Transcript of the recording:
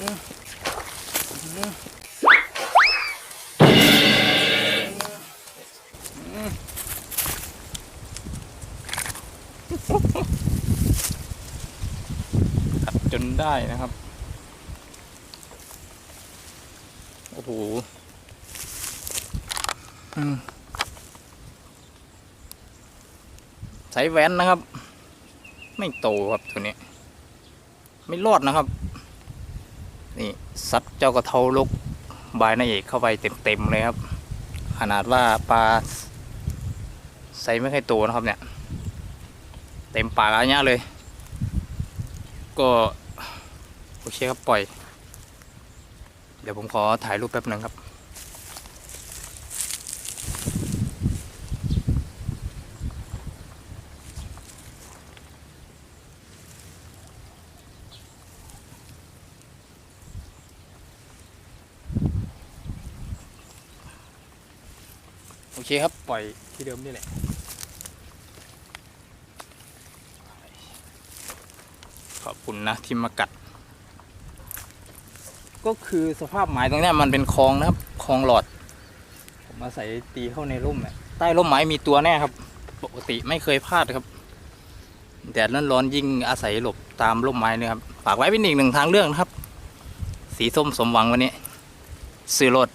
ตัดจนได้นะครับ โอ้โหใช้แว่นนะครับ ไม่โตครับตัวนี้ ไม่รอดนะครับ นี่ซัดเจ้ากระเทาลกบายนาเอกเข้าไปเต็มๆเลยครับ ขนาดว่าปลาไซส์ไม่ค่อยโตนะครับเนี่ย เต็มปากอะไรเงี้ยเลย ก็โอเคครับปล่อย เดี๋ยวผมขอถ่ายรูปแป๊บหนึ่งครับ อเคครับ ปล่อยที่เดิมนี่แหละขอบคุณนะที่มากัด ก็คือสภาพหมายตรงเนี้ยมันเป็นคลองนะครับคลองหลอด ผมมาใส่ตีเข้าในร่มเนี่ยใต้ร่มไม้มีตัวแน่ครับ ปกติไม่เคยพลาดครับแดดร้อนๆยิ่งอาศัยหลบตามร่มไม้เนี่ยครับฝากไว้เป็นอีกหนึ่งทางเลือกนะครับ สีส้มสมหวังวันนี้ ซื้อรถ